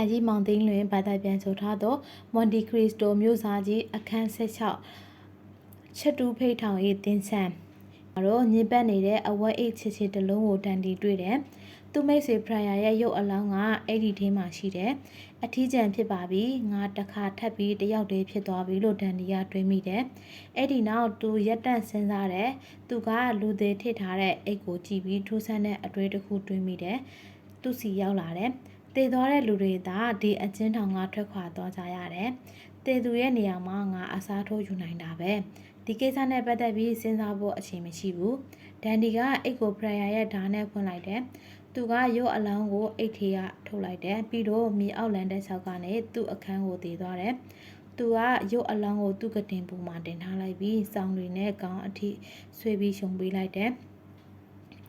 အကြီးမောင်သိန်းလွင်ဘာသာပြန်ဆိုထားသောမွန်တီခရစ္စတိုမြို့စားကြီးအခန်း16ချက်တူဖိတ်ထောင်၏တင်းဆန်းတော့ညစ်ပတ်နေတဲ့အဝက်အိတ်ချစ်ချစ်တစ်လုံးကိုတန်တီတွေ့တယ်သူမိတ်ဆွေဖရာရဲ့ရုပ်အလောင်းကအဲ့ဒီထင်းမှာရှိတယ်အထီးကျန်ဖြစ်ပါပြီငါတစ်ခါထပ်ပြီးတယောက်တည်းဖြစ်သွားပြီလို့ဒန်ဒီကတွေးမိတယ်အဲ့ဒီနောက်သူရက်တန့်စဉ်းစားတယ်သူကလူသေးထစ်ထားတဲ့အိတ်ကိုကြည့်ပြီးထူးဆန်းတဲ့အတွေ့တစ်ခုတွေးမိတယ်သူစီရောက်လာတယ် တည်သွားတဲ့လူတွေသာဒီအချင်းထောင်ကထွက်ခွာသွားကြရတယ်။တည်သူရဲ့နေရာမှာငါအစားထိုးယူနိုင်တာပဲ။ဒီကိစ္စနဲ့ပတ်သက်ပြီးစဉ်းစားဖို့အချိန်မရှိဘူး။ဒန်ဒီကအိတ်ကိုဖရယာရဲ့ဓာတ်နဲ့ဖွင့်လိုက်တယ်။သူကရုပ်အလောင်းကိုအိတ်ထေကထုတ်လိုက်တယ်။ပြီးတော့မြေအောက်လန်တဲ့ဆောက်ကနေသူ့အခန်းကိုတည်သွားတယ်။သူကရုပ်အလောင်းကိုသူ့ကတင်ပူမှာတင်ထားလိုက်ပြီးစောင်းတွေနဲ့ကောင်းအထိဆွေးပြီးရှုံပေးလိုက်တယ်။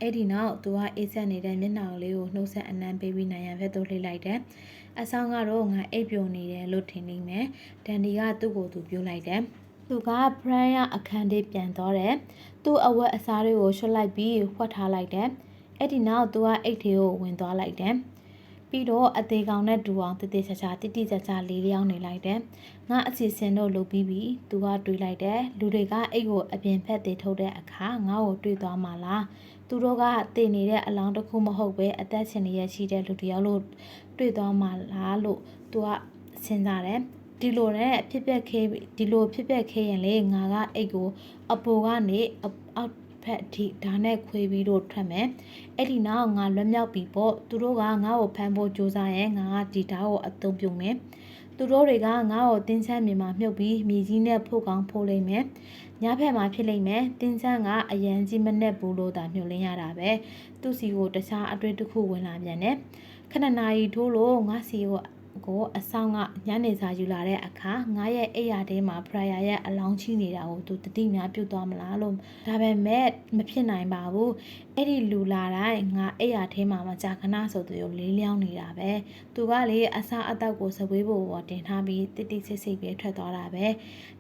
အဲ့ဒီနောက်သူကအေးဆက်နေတဲ့မျက်နှာလေးကိုနှုတ်ဆက်အနမ်းပေးပြီးနိုင်ရန်ဘက်သို့လှည့်လိုက်တယ်။အဆောင်ကတော့ငါအိပ်ပျော်နေတယ်လို့ထင်နေမယ်။ဒန်ဒီကသူ့ကိုသူပြောလိုက်တယ်။သူကဘရန်ရအခန်းလေးပြန်သွားတယ်။သူ့အဝတ်အစားတွေကိုရွှတ်လိုက်ပြီးဖွက်ထားလိုက်တယ်။အဲ့ဒီနောက်သူကအိတ်ထဲကိုဝင်သွားလိုက်တယ်။ ပြီးတော့အသေးကောင်နဲ့တူအောင်တည်တည်ချာချာတိတိကျကျလေးလျောင်းနေလိုက်တယ်။ငါအစီအစဉ်တော့လုပ်ပြီးပြီ။သူကတွေးလိုက်တယ်။လူတွေကအိတ်ကိုအပြင်ဖက်တည်ထုတ်တဲ့အခါငါ့ကိုတွေးသွားမှလား။သူတို့ကတည်နေတဲ့အလောင်းတစ်ခုမဟုတ်ပဲအသက်ရှင်နေရရှိတဲ့လူတစ်ယောက်လို့တွေ့သွားမှလားလို့သူကစဉ်းစားတယ်ဒီလိုနဲ့ဖြစ်ပျက်ခဲဒီလိုဖြစ်ပျက်ခဲရင်လေငါကအိတ်ကိုအပေါ်ကနေအောက် ဖက်အထိဒါနဲ့ခွေပြီးတော့ထွက်မယ်အဲ့ဒီနောက်ငါလွတ်မြောက်ပြီပေါ့သူတို့ကငါ့ကိုဖမ်းဖို့ကြိုးစားရင်ငါကဒီဓာတ်ကိုအသုံးပြုမယ်သူတို့တွေကငါ့ကိုတင်းချမ်းမြေမှာမြုပ်ပြီးမြေကြီးနဲ့ဖို့ကောင်းဖိုးလိမ့်မယ်ညဖက်မှာဖြစ်လိမ့်မယ်တင်းချမ်းကအရန်ကြီးမနဲ့ဘူးလို့သာမျှော်လင့်ရတာပဲသူ့စီကိုတခြားအတွေ့တစ်ခုဝင်လာပြန်တယ်ခဏနာရီထိုးလို့ငါစီကို ကိုအဆောင်ကညနေစာယူလာတဲ့အခါငါရဲ့အိယာထဲမှာဖရာယာရဲ့အလောင်းချိနေတာကိုသူတတိများပြုတ်သွားမလားလို့ဒါပေမဲ့မဖြစ်နိုင်ပါဘူးအဲ့ဒီလူလာတိုင်းငါအိယာထဲမှာမကြာခဏဆိုသူကိုလေးလျောင်းနေတာပဲသူကလေအစာအသောက်ကိုစပွေးဖို့ပေါ်တင်ထားပြီးတိတိဆိတ်ဆိတ်ပဲထွက်သွားတာပဲ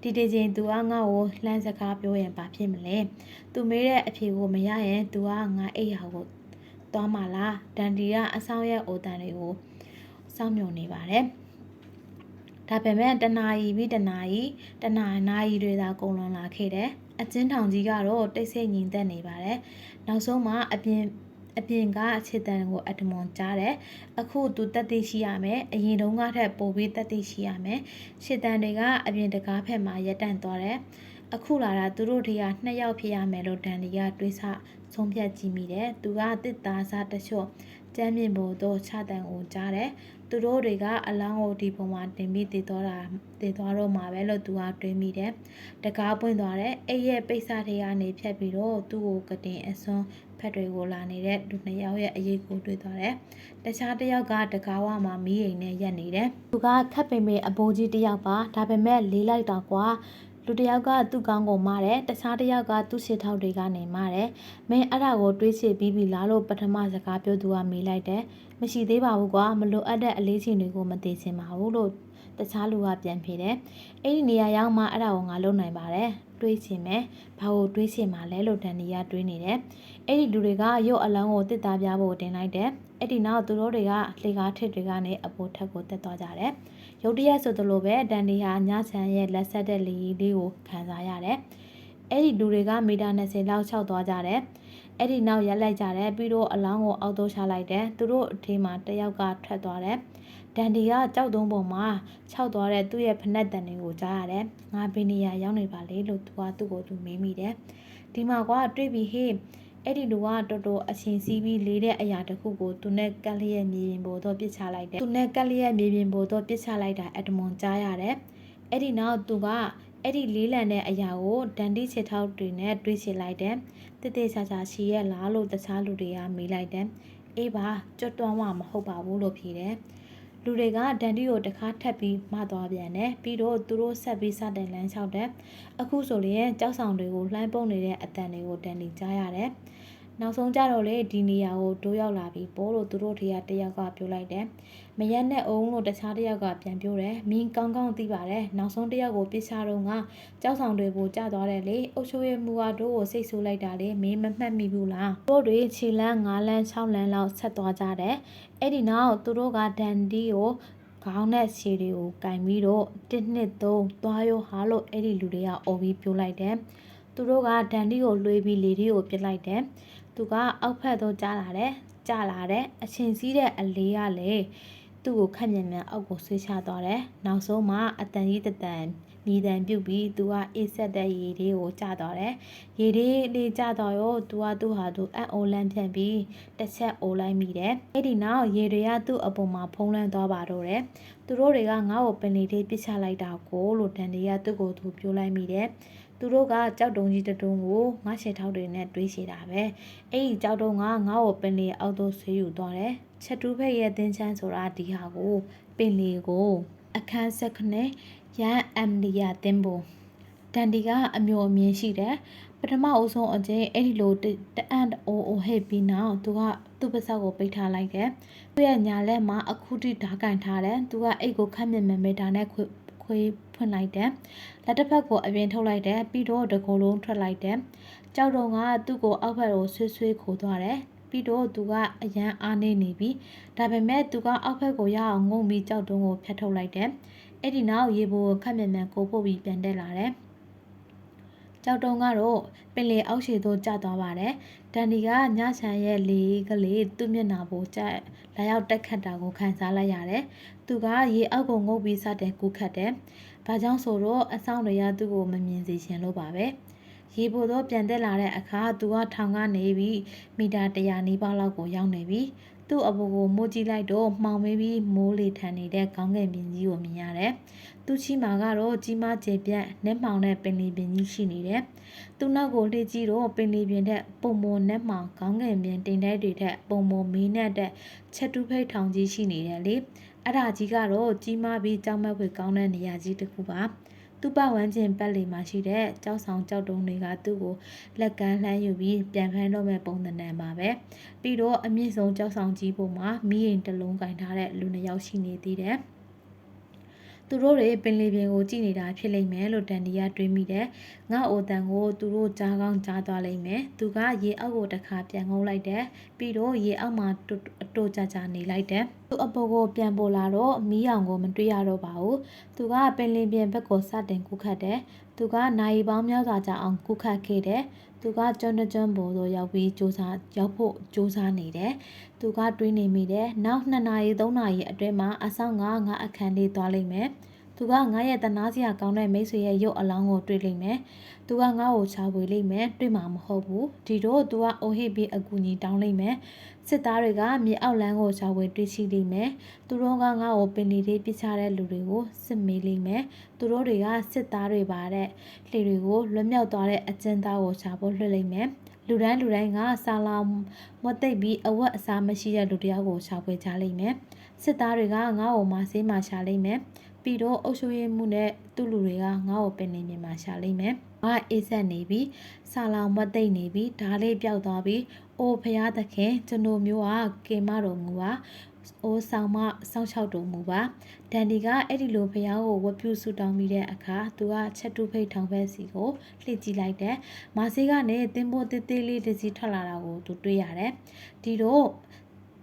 ဒီဒီချင်းသူကငါ့ကိုလှမ်းစကားပြောရင်ဘာဖြစ်မလဲသူမေးတဲ့အဖြေကိုမရရင်သူကငါအိယာကိုသွားမှလားဒန်ဒီကအဆောင်ရဲ့အိုတန်တွေကို စောင့်မျှော်နေပါတယ်။ဒါပေမဲ့တနာရီပြီးတနာရီတနာနာရီတွေသာကုန်လွန်လာခဲ့တယ်။အချင်းထောင်ကြီးကတော့တိတ်ဆိတ်ငြိမ်သက်နေပါတယ်။နောက်ဆုံးမှအပြင်အပြင်ကအခြေတန်ကိုအတမွန်ကြားတယ်အခုသူတက်သိရှိရမယ်အရင်တုန်းကထက်ပိုပြီးတက်သိရှိရမယ်ခြေတန်တွေကအပြင်တကားဖက်မှာရက်တန့်သွားတယ်အခုလာတာသူတို့တွေကနှစ်ယောက်ဖြစ်ရမယ်လို့ဒန်ဒီကတွေးဆဆုံးဖြတ်ကြည့်မိတယ်သူကတစ်သားစားတချို့ကျမ်းမြင့်ပေါ်တော့ခြတန်ကိုကြားတယ် သူတို့တွေကအလောင်းကိုဒီပုံမှာတင်ပြီးတည်သွားတာတည်သွားတော့မှာပဲလို့သူကတွေးမိတယ်တကားပွင့်သွားတယ်အဲ့ရဲ့ပိတ်စာတွေကနေဖြတ်ပြီးတော့သူ့ကိုကတင်အစွန်းဖက်တွေကိုလာနေတဲ့လူနှစ်ယောက်ရဲ့အရေးကိုတွေ့သွားတယ်တခြားတစ်ယောက်ကတကားဝမှာမီးအိမ်နဲ့ရက်နေတယ်သူကခက်ပင်ပင်အဘိုးကြီးတစ်ယောက်ပါဒါပေမဲ့လေးလိုက်တော့ကွာ လူတစ်ယောက်ကသူ့ကောင်းကိုမားတယ်တခြားတစ်ယောက်ကသူ့ရှစ်ထောက်တွေကနေမားတယ်မင်းအဲ့ဒါကိုတွေးချပြီးပြီလားလို့ပထမစကားပြောသူကမေးလိုက်တယ်မရှိသေးပါဘူးကွာမလိုအပ်တဲ့အလေးချိန်တွေကိုမသိချင်ပါဘူးလို့တခြားလူကပြန်ဖြေတယ်အဲ့ဒီနေရာရောက်မှအဲ့ဒါကိုငါလုပ်နိုင်ပါတယ်တွေးချင်မယ်ဘာကိုတွေးချင်မှလဲလို့ဒန်နီကတွေးနေတယ်အဲ့ဒီလူတွေကရုပ်အလောင်းကိုတစ်သားပြဖို့တင်လိုက်တယ် အဲ့ဒီနောက်သူတို့တွေကလေကားထစ်တွေကနေအပေါ်ထက်ကိုတက်သွားကြတယ်ရုတ်တရက်ဆိုသလိုပဲဒန်နီဟာညချမ်းရဲ့လက်ဆက်တဲ့လေကြီးလေးကိုခံစားရတယ်အဲ့ဒီလူတွေကမီတာ20လောက်ခြောက်သွားကြတယ်အဲ့ဒီနောက်ရက်လိုက်ကြတယ်ပြီးတော့အလောင်းကိုအောက်သိုးချလိုက်တယ်သူတို့အထေးမှာတယောက်ကထွက်သွားတယ်ဒန်ဒီကကြောက်တုံးပေါ်မှာခြောက်သွားတဲ့သူ့ရဲ့ဖနက်တန်တွေကိုကြားရတယ်ငါဘီနီယာရောက်နေပါလေလို့သူကသူ့ကိုသူမေးမိတယ်ဒီမှာကွာတွေ့ပြီဟေး အဲ့ဒီလူကတော်တော်အချင်းစီးပြီးလေးတဲ့အရာတစ်ခုကိုသူနဲ့ကက်လျက်မြေပြင်ပေါ်တော့ပစ်ချလိုက်တယ်သူနဲ့ကက်လျက်မြေပြင်ပေါ်တော့ပစ်ချလိုက်တာအတမွန်ကြားရတယ်အဲ့ဒီနောက်သူကအဲ့ဒီလေးလံတဲ့အရာကိုဒန်တီချစ်ထောက်တွေနဲ့တွေးချလိုက်တယ်တည်တည်ချာချာရှိရဲ့လားလို့တခြားလူတွေကမေးလိုက်တယ်အေးပါကြွတ်တွန်းမှမဟုတ်ပါဘူးလို့ဖြေတယ် လူတွေကဒန်တီကိုတခါထပ်ပြီးမှသွားပြန်တယ်ပြီးတော့သူတို့ဆက်ပြီးစတင်လမ်းလျှောက်တယ်အခုဆိုရင်ကြောက်ဆောင်တွေကိုလှမ်းပုံနေတဲ့အတန်တွေကိုဒန်တီကြားရတယ် နောက်ဆုံးကြတော့လေဒီနေရာကိုတိုးရောက်လာပြီးပိုးလို့သူတို့ထေရတယောက်ကပြောလိုက်တယ်။မရက်နဲ့အုံလို့တခြားတယောက်ကပြန်ပြောတယ်။မင်းကောင်းကောင်းသိပါတယ်။နောက်ဆုံးတယောက်ကိုပြစ်ချတော့ကကြောက်ဆောင်တွေကိုကြသွားတယ်လေ။အုတ်ချိုးရဲ့မူဟာတို့ကိုစိတ်ဆိုးလိုက်တာလေမင်းမမှတ်မိဘူးလား။တို့တွေခြေလန်း၅လန်း၆လန်းလောက်ဆက်သွားကြတယ်။အဲ့ဒီနောက်သူတို့ကဒန်ဒီကိုခေါင်းနဲ့ခြေတွေကိုကင်ပြီးတော့တစ်နှစ်သုံးသွားရောဟာလို့အဲ့ဒီလူတွေကအော်ပြီးပြောလိုက်တယ်သူတို့ကဒန်ဒီကိုလွှေးပြီးလေဒီကိုပြစ်လိုက်တယ် သူကအောက်ဖက်တော့ကြားလာတယ်ကြားလာတယ်အချင်းစည်းတဲ့အလေးကလည်းသူ့ကိုခက်မြန်မြန်အောက်ကိုဆွေးချသွားတယ်နောက်ဆုံးမှအတန်ကြီးတတန်မိတန်ပြုတ်ပြီးသူကအေးဆက်တဲ့ရေလေးကိုကျသွားတယ်ရေလေးလေးကျတော့ရောသူကသူ့ဟာသူအံ့ဩလန့်ပြန်ပြီးတစ်ချက်အိုလိုက်မိတယ်အဲ့ဒီနောက်ရေတွေကသူ့အပေါ်မှာဖုံးလွှမ်းသွားပါတော့တယ်သူတို့တွေကငါ့ကိုပင်လေးလေးပစ်ချလိုက်တာကိုလို့တန်တွေကသူ့ကိုသူပြောလိုက်မိတယ် သူတို့ကကြောက်တုံကြီးတတုံကိုငါရှယ်ထောက်တွေနဲ့တွေးရှိတာပဲအဲ့ဒီကြောက်တုံကငါ့ကိုပင်လေးအောက်သို့ဆွေးယူသွားတယ်ချက်တူးဖက်ရဲ့တင်းချမ်းဆိုတာဒီဟာကိုပင်လေးကိုအခန်းဆက်ခနဲ့ရန်အမ်နီယာတင်ဘိုတန်ဒီကအမျိုးအမြင်ရှိတယ်ပထမအဦးဆုံးအကျဉ်အဲ့ဒီလိုတအန်အိုအိုဟစ်ပြီးနောက်သူကသူ့ပါးစပ်ကိုပိတ်ထားလိုက်တယ်သူ့ရဲ့ညာလက်မှာအခုထိဓာတ်ကန်ထားတယ်သူကအိတ်ကိုခက်မြင်မြင်မေတာနဲ့ခွေ ခွေဖွင့်လိုက်တယ်လက်တစ်ဖက်ကိုအပြင်ထုတ်လိုက်တယ်ပြီးတော့တကိုယ်လုံးထွက်လိုက်တယ်ကြောက်တုံကသူ့ကိုအောက်ဘက်ကိုဆွေးဆွေးခိုးသွားတယ်ပြီးတော့သူကအရန်အားနေနေပြီဒါပေမဲ့သူကအောက်ဘက်ကိုရအောင်ငုံပြီးကြောက်တုံးကိုဖျက်ထုတ်လိုက်တယ်အဲ့ဒီနောက်ရေပိုခက်မြန်မြန်ကိုပို့ပြီးပြန်တက်လာတယ် ကြောက်တုံးကတော့ပင်လေအောက်ရှည်သို့ကျသွားပါတယ်ဒန်ဒီကညချန်ရဲ့လေကလေးသူ့မျက်နှာပေါ်ကျလာရောက်တက်ခတ်တာကိုခံစားလိုက်ရတယ်သူကရေအောက်ကိုငုပ်ပြီးစတဲ့ကူးခတ်တယ်ဘာကြောင့်ဆိုတော့အဆောင်တွေကသူ့ကိုမမြင်စေချင်လို့ပါပဲရေပိုတော့ပြန်တက်လာတဲ့အခါသူကထောင်ကနေပြီးမီတာ100နီးပါးလောက်ကိုရောက်နေပြီ သူ့အပေါ်ကိုမိုးကြည့်လိုက်တော့မှောင်မေးပြီးမိုးလေထန်နေတဲ့ကောင်းကင်ပြင်ကြီးကိုမြင်ရတယ်။သူ့ချီမှာကတော့ကြီးမားကျယ်ပြန့်နဲ့မှောင်တဲ့ပင်လီပင်ကြီးရှိနေတယ်။သူ့နောက်ကိုလှည့်ကြည့်တော့ပင်လီပင်တဲ့ပုံမနဲ့မှောင်ကောင်းကင်ပြင်တင်တဲ့တွေတဲ့ပုံမမီးနဲ့တဲ့ချက်တူးဖိတ်ထောင်ကြီးရှိနေတယ်လေ။အဲ့ဒါကြီးကတော့ကြီးမားပြီးကြောက်မက်ဖွယ်ကောင်းတဲ့နေရာကြီးတစ်ခုပါ။ သူ့ပဝန်းကျင်ပတ်လည်မှာရှိတဲ့ကြောက်ဆောင်ကြောက်တုံးတွေကသူ့ကိုလက်ကမ်းလှမ်းယူပြီးပြန်ဖမ်းတော့မဲ့ပုံသဏ္ဍာန်ပါပဲပြီးတော့အမြင့်ဆုံးကြောက်ဆောင်ကြီးပေါ်မှာမိရင်တစ်လုံးကင်ထားတဲ့လူနှစ်ယောက်ရှိနေသေးတယ်သူတို့တွေပင်လီပြင်ကိုကြည့်နေတာဖြစ်လိမ့်မယ်လို့တန်ဒီယာတွေးမိတယ်။ငါ့အိုတန်ကိုသူတို့ကြားကောင်းကြားသွားလိမ့်မယ်။သူကရေအောက်ကိုတစ်ခါပြန်ငုံလိုက်တယ်။ပြီးတော့ရေအောက်မှာအတိုးကြကြနေလိုက်တယ်။ သူ့အပေါ်ကိုပြန်ပေါ်လာတော့မီးအောင်ကိုမတွေ့ရတော့ပါဘူး။သူကပင်လီပြင်ဘက်ကိုစတင်ကူးခတ်တယ်။သူကနိုင်ပေါင်းများစွာကြာအောင်ကူးခတ်ခဲ့တယ်။သူကကျွန်းကျွန်းပေါ်သို့ရောက်ပြီးစူးစမ်းရောက်ဖို့စူးစမ်းနေတယ်။သူကတွေးနေမိတယ်။နောက်2နာရီ3နာရီအတွင်းမှာအဆောင်ကငါအခန်းလေးသွားလိမ့်မယ်။သူကငါရဲ့တနာစရာကောင်းတဲ့မိတ်ဆွေရဲ့ရုပ်အလောင်းကိုတွေ့လိမ့်မယ်။သူကငါ့ကိုချာပွေလိမ့်မယ်။တွေ့မှာမဟုတ်ဘူး။ဒီတော့သူကအိုဟစ်ပြီးအကူကြီးတောင်းလိမ့်မယ်။ စစ်သားတွေကမြေအောက်လမ်းကိုချာပွေတွေ့ရှိလိမ့်မယ်။သူတို့ကငါ့ကိုပင်လီလေးပြစ်ချတဲ့လူတွေကိုစစ်မေးလိမ့်မယ်။သူတို့တွေကစစ်သားတွေပါတဲ့လှေတွေကိုလွတ်မြောက်သွားတဲ့အကျဉ်းသားကိုချာဖို့လွှတ်လိမ့်မယ်။လူတိုင်းလူတိုင်းကဆာလာမွတ်သိပ်ပြီးအဝတ်အစားမရှိတဲ့လူတယောက်ကိုရှာဖွေကြလိမ့်မယ်။စစ်သားတွေကငါ့ကိုမဆေးမှရှာလိမ့်မယ်။ ပြီးတော့အုပ်ချုပ်ရေးမှုနဲ့သူ့လူတွေကငါ့ကိုပင်နေမြင်မှရှာလိမ့်မယ်။ငါအေးဆက်နေပြီ။ဆာလောင်မသိမ့်နေပြီ။ဓာလေးပြောက်သွားပြီ။အိုးဖရာသခင်ကျွန်တော်မျိုးကကေမတော်မူပါ။အိုးဆောင်မစောင့်ရှောက်တော်မူပါ။ဒန်ဒီကအဲ့ဒီလိုဖရာကိုဝတ်ပြုဆုတောင်းပြီးတဲ့အခါသူကချက်တူဖိတ်ထောင်ဖက်စီကိုလှည့်ကြည့်လိုက်တယ်။မာဆေးကနေတင်းပိုးသေးသေးလေးတစ်စီးထွက်လာတာကိုသူတွေ့ရတယ်။ဒီတော့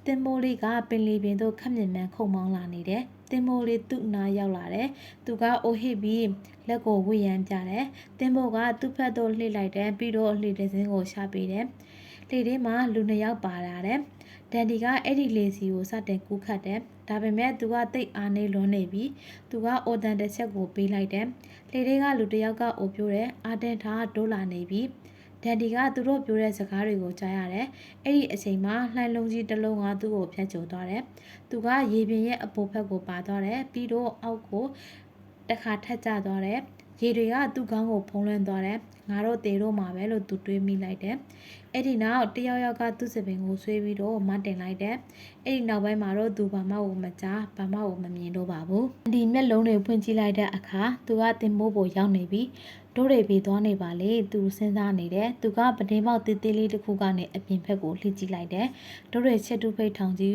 တင်မိုးလေးကပင်လီပင်သို့ခက်မြင်မှန်ခုံမောင်းလာနေတယ်။တင်မိုးလေးသူ့နာရောက်လာတယ်။သူကအိုဟစ်ပြီးလက်ကိုဝှေ့ရမ်းပြတယ်။တင်မိုးကသူ့ဖက်သို့လှည့်လိုက်တယ်ပြီးတော့လှေတစ်စင်းကိုရှာပေးတယ်။လှေထဲမှာလူနှစ်ယောက်ပါလာတယ်။ဒန်ဒီကအဲ့ဒီလေစီကိုစတင်ကူးခတ်တယ်။ဒါပေမဲ့သူကတိတ်အားနေလွန်းနေပြီ။သူကအော်တန်တစ်ချက်ကိုပေးလိုက်တယ်။လှေတွေကလူတစ်ယောက်ကအိုပြိုးတယ်။အာတင်ထားဒိုးလာနေပြီ။ ဒန်ဒီကသူတို့ပြောတဲ့စကားတွေကိုကြားရတယ်။အဲ့ဒီအချိန်မှာလှိုင်းလုံးကြီးတစ်လုံးကသူ့ကိုဖျက်ချိုသွားတယ်။သူကရေပြင်ရဲ့အပေါ်ဘက်ကိုပါသွားတယ်။ပြီးတော့အောက်ကိုတစ်ခါထက်ကျသွားတယ်။ ရေတွေကသူ့ခေါင်းကိုဖုံးလွှမ်းသွားတယ်။ငါတို့တေတို့မှာပဲလို့သူတွေးမိလိုက်တယ်။အဲ့ဒီနောက်တယောက်ယောက်ကသူ့စပင်ကိုဆွေးပြီးတော့မတင်လိုက်တယ်။အဲ့ဒီနောက်ပိုင်းမှာတော့သူဘာမှကိုမကြားဘာမှကိုမမြင်တော့ပါဘူး။ဒီမျက်လုံးတွေဖွင့်ကြည့်လိုက်တဲ့အခါသူကတင်မိုးပေါ်ရောက်နေပြီတို့တွေပြီးသွားနေပါလေသူစဉ်းစားနေတယ်သူကပတင်းပေါက်တေးသေးလေးတစ်ခုကနေအပြင်ဘက်ကိုလှည့်ကြည့်လိုက်တယ်တို့တွေချက်တူဖိတ်ထောင်ကြီး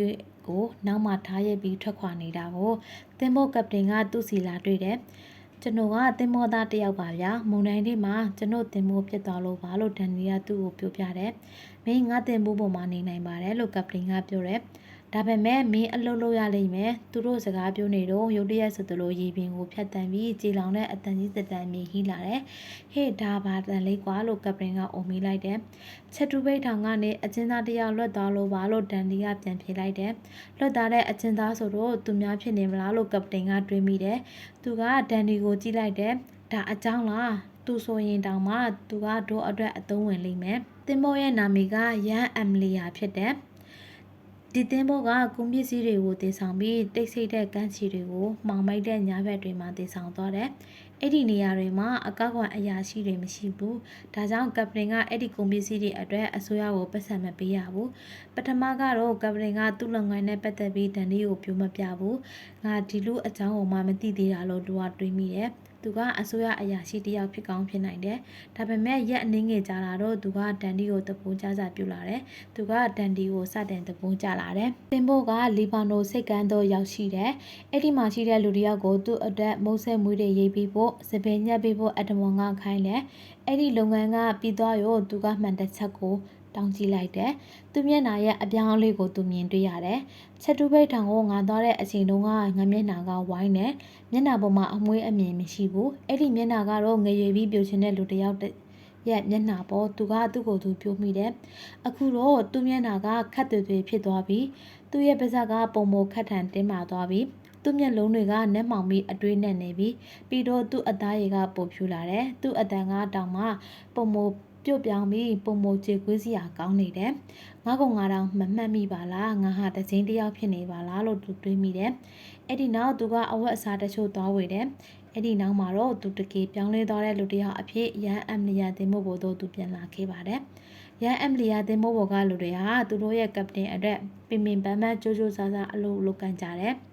ကိုနောက်မှထားရက်ပြီးထွက်ခွာနေတာကိုသင်္ဘောကပတင်ကသူ့စီလာတွေ့တယ် ကျွန်တော်ကသင်္ဘောသားတယောက်ပါဗျာမုံတိုင်းလေးမှာကျွန်တော်သင်္ဘောပြတ်သွားလို့ပါလို့ဒန်နီကသူ့ကိုပြောပြတယ်မင်းငါသင်္ဘောပေါ်မှာနေနိုင်ပါတယ်လို့ကပတင်ကပြောတယ် ဒါပေမဲ့မင်းအလုပ်လုပ်ရလိမ့်မယ်သူတို့စကားပြောနေတော့ရုတ်တရက်ဆိုသလိုရေပြင်ကိုဖြတ်တန်းပြီးကြေလောင်တဲ့အတန်ကြီးစတန်မြေဟီးလာတယ်ဟေ့ဒါပါတန်လေးကွာလို့ကပရင်ကအုံမိလိုက်တယ်ချက်တူပိတ်ထောင်ကနေအချင်းသားတယောက်လွတ်သွားလို့ပါလို့ဒန်ဒီကပြန်ဖြေလိုက်တယ်လွတ်သွားတဲ့အချင်းသားဆိုတော့သူများဖြစ်နေမလားလို့ကပတင်ကတွေးမိတယ်သူကဒန်ဒီကိုကြည့်လိုက်တယ်ဒါအကြောင်းလားသူဆိုရင်တောင်မှသူကတို့အတွက်အသုံးဝင်လိမ့်မယ်။တင်ဘောရဲ့နာမည်ကရန်အမ်လီယာဖြစ်တယ်။ ဒီတင်ဘောကကုန်ပစ္စည်းတွေကိုတည်ဆောင်ပြီးတိတ်ဆိတ်တဲ့ကမ်းခြေတွေကိုမှောင်မိုက်တဲ့ညာဘက်တွေမှာတည်ဆောင်သွားတယ်။ အဲ့ဒီနေရာတွေမှာအကောက်ခွန်အရာရှိတွေမရှိဘူး။ဒါကြောင့်ကပတင်ကအဲ့ဒီကုန်ပစ္စည်းတွေအတွက်အစိုးရကိုပတ်စံမပေးရဘူး။ပထမကတော့ကပတင်ကသူ့လုပ်ငန်းနဲ့ပတ်သက်ပြီးဒန်ဒီကိုပြောမပြဘူး။ငါဒီလူအကြောင်းကိုမှမသိသေးတာလို့သူကတွေးမိတယ်။သူကအစိုးရအရာရှိတယောက်ဖြစ်ကောင်းဖြစ်နိုင်တယ်။ဒါပေမဲ့ရက်အနည်းငယ်ကြာလာတော့သူကဒန်ဒီကိုတပူးကြစာပြုလာတယ်။သူကဒန်ဒီကိုစတင်တပူးကြလာတယ်။တင်ဖို့ကလီဘာနိုစိတ်ကမ်းတော့ရောက်ရှိတယ်။အဲ့ဒီမှာရှိတဲ့လူတယောက်ကိုသူ့အတွက်မုတ်ဆက်မွေးတွေရေးပြီးဖို့စပင်ညက်ပြီးဖို့အတမွန်ကခိုင်းတယ်။အဲ့ဒီလုပ်ငန်းကပြီးသွားရောသူကမှန်တစ်ချက်ကိုတောင်းကြည့်လိုက်တယ်။သူမျက်နှာရဲ့အပြောင်းအလဲကိုသူမြင်တွေ့ရတယ်။ချက်တူပိတ်ထောင်ကိုငါသွားတဲ့အချိန်တုန်းကငါမျက်နှာကဝိုင်းနေမျက်နှာပေါ်မှာအမွှေးအမြင်မရှိဘူး။အဲ့ဒီမျက်နှာကတော့ငရွေပြီးပြိုချင်တဲ့လူတစ်ယောက်ရဲ့မျက်နှာပေါ်သူကသူ့ကိုယ်သူပြိုမိတယ်။အခုတော့သူ့မျက်နှာကခတ်သွေသွေဖြစ်သွားပြီးသူ့ရဲ့ပါးစပ်ကပုံမခတ်ထန်တင်းမာသွားပြီး သူ့မျက်လုံးတွေကနက်မှောင်ပြီးအတွေးနဲ့နေပြီးပြီးတော့သူ့အသားရည်ကပိုဖြူလာတယ်။သူ့အတန်ကတောင်မှပုံမပြုတ်ပြောင်းပြီးပုံမကြေကွေးစရာကောင်းနေတယ်။ငါကငါတော့မမှတ်မိပါလား။ငါဟာတစင်းတယောက်ဖြစ်နေပါလားလို့သူတွေးမိတယ်။အဲ့ဒီနောက်သူကအဝတ်အစားတချို့သွားဝေတယ်။အဲ့ဒီနောက်မှာတော့သူတကေပြောင်းလဲသွားတဲ့လူတစ်ယောက်အဖြစ်ရန်အမ်လီယာတင်မို့ဖို့တော့သူပြန်လာခဲ့ပါတယ်။ရန်အမ်လီယာတင်မို့ဘောကလူတွေဟာသူတို့ရဲ့ကပတင်အတွက်ပင်ပင်ပန်းပန်းကြိုးကြိုးစားစားအလုပ်လုပ်ကန်ကြတယ်။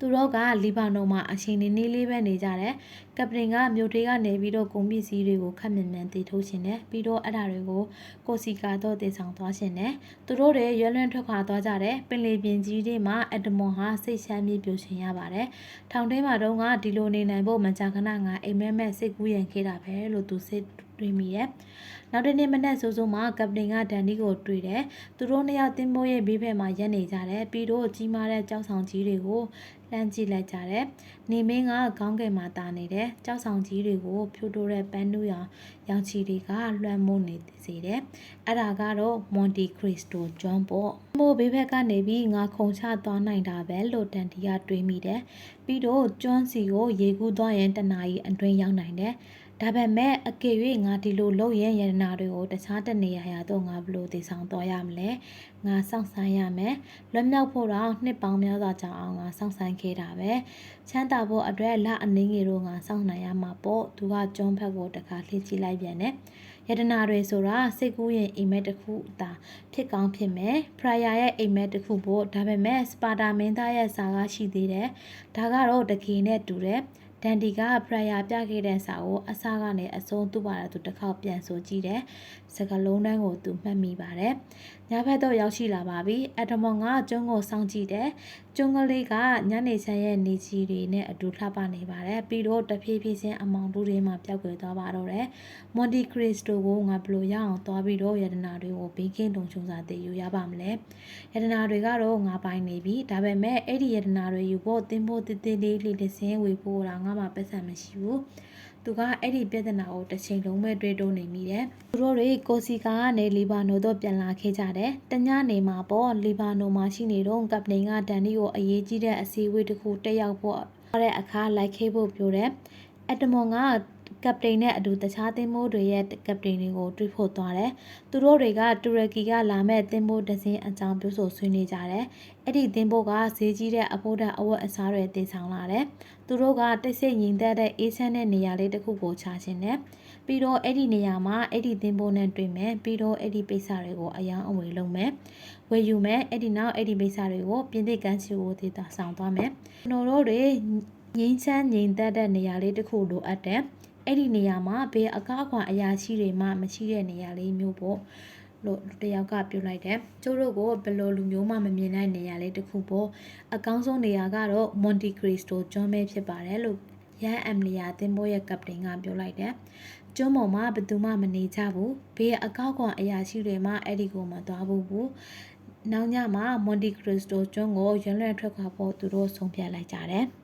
သူတို့ကလီဘာနိုမှာအချိန်နေနေလေးပဲနေကြတယ်။ကပတင်ကမြို့တွေကနေပြီးတော့ကုန်ပစ္စည်းတွေကိုခက်မြန်မြန်တည်ထုတ်ရှင်တယ်။ပြီးတော့အဲ့ဒါတွေကိုကိုစီကာတော့တည်ဆောင်သွားရှင်တယ်။သူတို့တွေရွလွန့်ထွက်ခွာသွားကြတယ်။ပင်လယ်ပြင်ကြီးတွေမှာအက်ဒမွန်ဟာစိတ်ဆမ်းမြေပြိုရှင်ရပါတယ်။ထောင်ထဲမှာတော့ကဒီလိုနေနိုင်ဖို့မကြာခဏငါအိမ်မက်မက်စိတ်ကူးရင်ခဲ့တာပဲလို့သူစိတ် တွေးမိရဲ့။နောက်တစ်နေ့မနက်စိုးစိုးမှာကပတင်ကဒန်ဒီကိုတွေ့တယ်။သူတို့နှစ်ယောက်တင်းမိုးရဲ့ဘေးဘက်မှာရက်နေကြတယ်။ပြီးတော့ကြီးမားတဲ့ကြောက်ဆောင်ကြီးတွေကိုလှမ်းကြည့်လိုက်ကြတယ်။နေမင်းကခေါင်းကယ်မှာတာနေတယ်။ကြောက်ဆောင်ကြီးတွေကိုဖြိုးတိုးတဲ့ပန်းနူးရောင်ရောင်ချီတွေကလွှမ်းမိုးနေစေတယ်။အဲ့ဒါကတော့ Monte Cristo John ပေါ့။မိုးဘေးဘက်ကနေပြီးငါခုံချသွားနိုင်တာပဲလို့တန်တီကတွေးမိတယ်။ပြီးတော့ကျွန်းစီကိုရေကူးသွားရင်တနာရီအတွင်းရောက်နိုင်တယ်။ ဒါပေမဲ့အကယ်၍ငါဒီလိုလုပ်ရင်ယန္နာတွေကိုတခြားတနေရာရာတော့ငါဘလို့တည်ဆောင်သွားရမလဲငါစောင့်ဆိုင်ရမယ်လွတ်မြောက်ဖို့တော့နှစ်ပေါင်းများစွာကြာအောင်ငါစောင့်ဆိုင်ခဲ့တာပဲချမ်းသာဖို့အတွက်လအနှင်းငယ်တို့ငါစောင့်နိုင်ရမှာပေါ့သူကကျွန်းဖက်ကိုတခါလှည့်ကြည့်လိုက်ပြန်တယ်ယတနာတွေဆိုတာစိတ်ကူးရင်အိမ်မက်တစ်ခုအသာဖြစ်ကောင်းဖြစ်မယ်ဖရာယာရဲ့အိမ်မက်တစ်ခုပေါ့ဒါပေမဲ့စပါတာမင်းသားရဲ့စာကားရှိသေးတယ်ဒါကတော့တကေနဲ့တူတယ် ဒန်ဒီကဖရယာပြခဲ့တဲ့စာကိုအစားကနေအဆုံးသူ့ပါတော့သူတစ်ခေါက်ပြန်ဆိုကြည့်တယ်။စကလုံးတန်းကိုသူမှတ်မိပါတယ်။ ညဘက်တော့ရောက်ရှိလာပါပြီ။အတမောင်ကကျုံးကိုစောင့်ကြည့်တယ်။ကျုံးကလေးကညနေချမ်းရဲ့နေကြီးတွေနဲ့အတူလှပနေပါတယ်။ပြီးတော့တဖြည်းဖြည်းချင်းအမောင်တူတွေမှာပျောက်ကွယ်သွားပါတော့တယ်။မွန်တီခရစ်စတိုကိုငါဘလို့ရအောင်သွားပြီးတော့ယတနာတွေကိုဘေးကင်းတုံချုံစာတည်ယူရပါမလဲ။ယတနာတွေကတော့ငါပိုင်နေပြီ။ဒါပေမဲ့အဲ့ဒီယတနာတွေယူဖို့တင်းဖို့တည်တည်လေးလေးလေးစင်းဝေဖို့တာငါမှပတ်စံမရှိဘူး သူကအဲ့ဒီပြဿနာကိုတစ်ချိန်လုံးပဲတွေးတိုးနေမိတယ်သူတို့တွေကိုစီကာကနေလီဘာနိုတော့ပြန်လာခဲ့ကြတယ်တညနေမှာပေါ့လီဘာနိုမှာရှိနေတော့ကပလင်ကဒန်နီကိုအရေးကြီးတဲ့အစည်းအဝေးတစ်ခုတက်ရောက်ဖို့တဲ့အခါလိုက်ခဲ့ဖို့ပြောတယ်အက်တမွန်ကကပတိန်နဲ့အတူတခြားသင်းမိုးတွေရဲ့ကပတိန်တွေကိုတွေ့ဖို့သွားတယ်။သူတို့တွေကတူရကီကလာမဲ့သင်းမိုးတစ်စင်းအကြောင်းပြောဆိုဆွေးနွေးကြတယ်။အဲ့ဒီသင်းမိုးကဈေးကြီးတဲ့အဖို့တဲ့အဝတ်အစားတွေတည်ဆောင်လာတယ်။ သူတို့ကတိတ်ဆိတ်ငြိမ်သက်တဲ့အေးချမ်းတဲ့နေရာလေးတစ်ခုကိုခြားခြင်းနဲ့ပြီးတော့အဲ့ဒီနေရာမှာအဲ့ဒီသင်းမိုးနဲ့တွေ့မယ်ပြီးတော့အဲ့ဒီပိတ်စာတွေကိုအယောင်အဝယ်လုပ်မယ်ဝယ်ယူမယ်အဲ့ဒီနောက်အဲ့ဒီပိတ်စာတွေကိုပြင်သစ်ကန်းစီကိုတည်တာဆောင်သွားမယ်ကျွန်တော်တို့တွေငင်းချမ်းငြိမ်သက်တဲ့နေရာလေးတစ်ခုလိုအပ်တယ်အဲ့ဒီနေရာမှာဘေးအကားခွာအရာရှိတွေမှမရှိတဲ့နေရာလေးမျိုးပေါ့ လို့တယောက်ကပြောလိုက်တယ်ကျိုးတို့ကိုဘယ်လိုလူမျိုးမှမမြင်နိုင်နေရလေးတစ်ခုပေါ့အကောင်းဆုံးနေရာကတော့ Monte Cristo ကျွန်းပဲဖြစ်ပါတယ်လို့ရန်အမ်လီယာတင်ဘောရဲ့ကပတိန်ကပြောလိုက်တယ်ကျွန်းပေါ်မှာဘယ်သူမှမနေကြဘူးဘေးအကောက်ခွန်အရာရှိတွေမှအဲ့ဒီကိုမသွားဘူးဘူးနောက်ညမှာမွန်တီခရစ္စတိုကျွန်းကိုရွံ့လွှဲထွက်ခွာဖို့သူတို့ဆုံးဖြတ်လိုက်ကြတယ်။